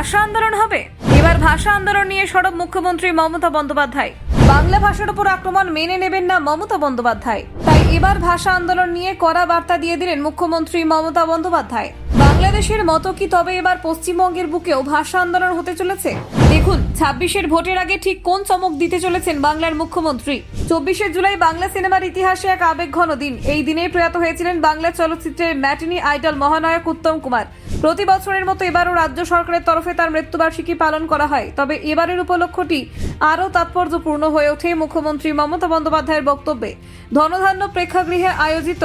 ভাষা আন্দোলন হবে? এবার ভাষা আন্দোলন নিয়ে সরব মুখ্যমন্ত্রী মমতা বন্দ্যোপাধ্যায়। বাংলা ভাষার উপর আক্রমণ মেনে নেবেন না মমতা বন্দ্যোপাধ্যায়। তাই এবার ভাষা আন্দোলন নিয়ে কড়া বার্তা দিয়ে দিলেন মুখ্যমন্ত্রী মমতা বন্দ্যোপাধ্যায়। বাংলাদেশের মতো কি তবে এবার পশ্চিমবঙ্গের বুকেও ভাষা আন্দোলন হতে চলেছে? দেখুন, ছাব্বিশের ভোটের আগে ঠিক কোন চমক দিতে চলেছেন বাংলার মুখ্যমন্ত্রী? চব্বিশে জুলাই বাংলা সিনেমার ইতিহাসে এক আবেগঘন দিন। এই দিনেই প্রয়াত হয়েছিলেন বাংলা চলচ্চিত্রের ম্যাটিনি আইডল মহানায়ক উত্তম কুমার। প্রতি বছরের মতো এবারও রাজ্য সরকারের তরফে তার মৃত্যুবার্ষিকী পালন করা হয়। তবে এবারের উপলক্ষটি আরও তাৎপর্যপূর্ণ হয়ে ওঠে মুখ্যমন্ত্রী মমতা বন্দ্যোপাধ্যায়ের বক্তব্যে। ধনধান্য প্রেক্ষাগৃহে আয়োজিত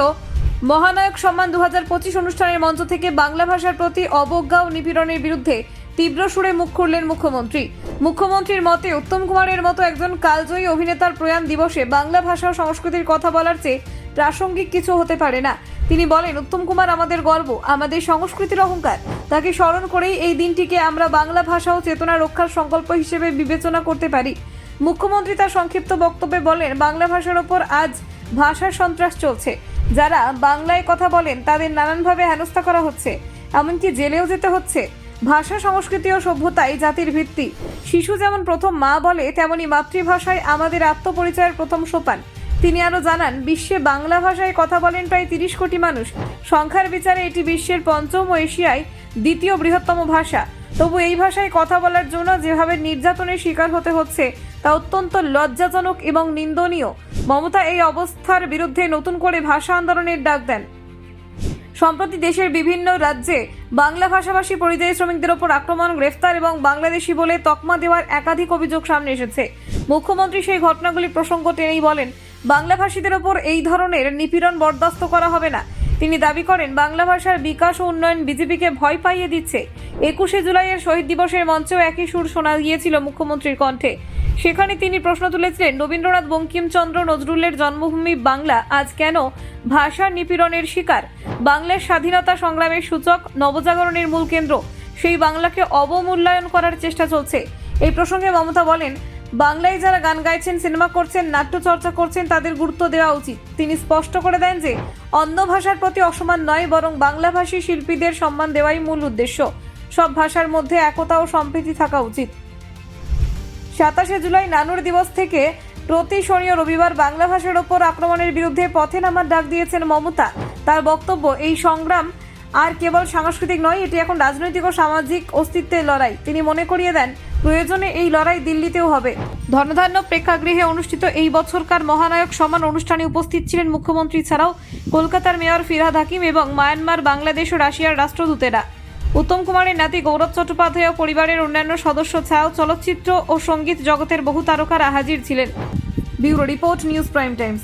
মহানায়ক সম্মান দু হাজার পঁচিশ অনুষ্ঠানের মঞ্চ থেকে বাংলা ভাষার প্রতি অবজ্ঞা ও নিপীড়নের বিরুদ্ধে তীব্র সুরে মুখ খুললেন মুখ্যমন্ত্রী। মুখ্যমন্ত্রীর মতে, উত্তম কুমারের মতো একজন কালজয়ী অভিনেতার প্রয়াণ দিবসে বাংলা ভাষা ও সংস্কৃতির কথা বলার চেয়ে প্রাসঙ্গিক কিছু হতে পারে না। তিনি বলেন, উত্তম কুমার আমাদের গর্ব, আমাদের সংস্কৃতির অহংকার। তাকে স্মরণ করেই এই দিনটিকে আমরা বাংলা ভাষা ও চেতনা রক্ষার সংকল্প হিসেবে বিবেচনা করতে পারি। মুখ্যমন্ত্রী তার সংক্ষিপ্ত বক্তব্যে বলেন, বাংলা ভাষার ওপর আজ ভাষার সন্ত্রাস চলছে। যারা বাংলায় কথা বলেন, তাদের নানানভাবে হেনস্থা করা হচ্ছে। এমনকি জেলেও যেতে হচ্ছে। ভাষা, সংস্কৃতি ও সভ্যতাই জাতির ভিত্তি। শিশু যেমন প্রথম মা বলে, তেমনি মাতৃভাষায় আমাদের আত্মপরিচয়ের প্রথম সোপান। তিনি আরও জানান, বিশ্বে বাংলা ভাষায় কথা বলেন প্রায় তিরিশ কোটি মানুষ। সংখ্যার বিচারে এটি বিশ্বের পঞ্চম ও এশিয়ায় দ্বিতীয় বৃহত্তম ভাষা। তবু এই ভাষায় কথা বলার জন্য যেভাবে নির্যাতনের শিকার হতে হচ্ছে, তা অত্যন্ত লজ্জাজনক এবং নিন্দনীয়। মমতা এই অবস্থার বিরুদ্ধে নতুন করে ভাষা আন্দোলনের ডাক দেন। সম্প্রতি দেশের বিভিন্ন রাজ্যে বাংলা ভাষাভাষী পরিযায়ী শ্রমিকদের ওপর আক্রমণ, গ্রেফতার এবং বাংলাদেশি বলে তকমা দেওয়ার একাধিক অভিযোগ সামনে এসেছে। মুখ্যমন্ত্রী সেই ঘটনাগুলি প্রসঙ্গ টেনেই বলেন, বাংলাভাষীদের ওপর এই ধরনের নিপীড়ন বরদাস্ত করা হবে না। তিনি দাবি করেন, বাংলা ভাষার বিকাশ ও উন্নয়ন বিজেপিকে ভয় পাইয়ে দিচ্ছে। একুশে জুলাইয়ের শহীদ দিবসের মঞ্চেও একই সুর শোনা গিয়েছিল মুখ্যমন্ত্রীর কণ্ঠে। সেখানে তিনি প্রশ্ন তুলেছিলেন, রবীন্দ্রনাথ, বঙ্কিমচন্দ্র, নজরুলের জন্মভূমি বাংলা, আজ কেন ভাষা নিপীড়নের শিকার? বাংলার স্বাধীনতা সংগ্রামের সূচক, নবজাগরণের মূল কেন্দ্র, সেই বাংলাকে অবমূল্যায়ন করার চেষ্টা চলছে। এই প্রসঙ্গে মমতা বলেন বাংলায় যারা গান গাইছেন, সিনেমা করছেন নাট্য চর্চা করছেন, তাদের গুরুত্ব দেওয়া উচিত। তিনি স্পষ্ট করে দেন যে, অন্য ভাষার প্রতি অসম্মান নয়, বরং বাংলাভাষী শিল্পীদের সম্মান দেওয়াই মূল উদ্দেশ্য। সব ভাষার মধ্যে একতা ও সম্প্রীতি থাকা উচিত। সাতাশে জুলাই নানুর দিবস থেকে প্রতি শনি রবিবার বাংলা ভাষার ওপর আক্রমণের বিরুদ্ধে পথে নামার ডাক দিয়েছেন মমতা। তার বক্তব্য, এই সংগ্রাম আর কেবল সাংস্কৃতিক নয়, এটি এখন রাজনৈতিক ও সামাজিক অস্তিত্বের লড়াই। তিনি মনে করিয়ে দেন প্রয়োজনে এই লড়াই দিল্লিতেও হবে। ধনধান্য প্রেক্ষাগৃহে অনুষ্ঠিত এই বছরকার মহানায়ক সমান অনুষ্ঠানে উপস্থিত ছিলেন মুখ্যমন্ত্রী ছাড়াও কলকাতার মেয়র ফিরহাদ হাকিম এবং মায়ানমার, বাংলাদেশ ও রাশিয়ার রাষ্ট্রদূতেরা। উত্তম কুমারের নাতি গৌরব চট্টোপাধ্যায় ও পরিবারের অন্যান্য সদস্য ছাড়াও চলচ্চিত্র ও সংগীত জগতের বহু তারকারা হাজির ছিলেন। Bureau report, news prime times.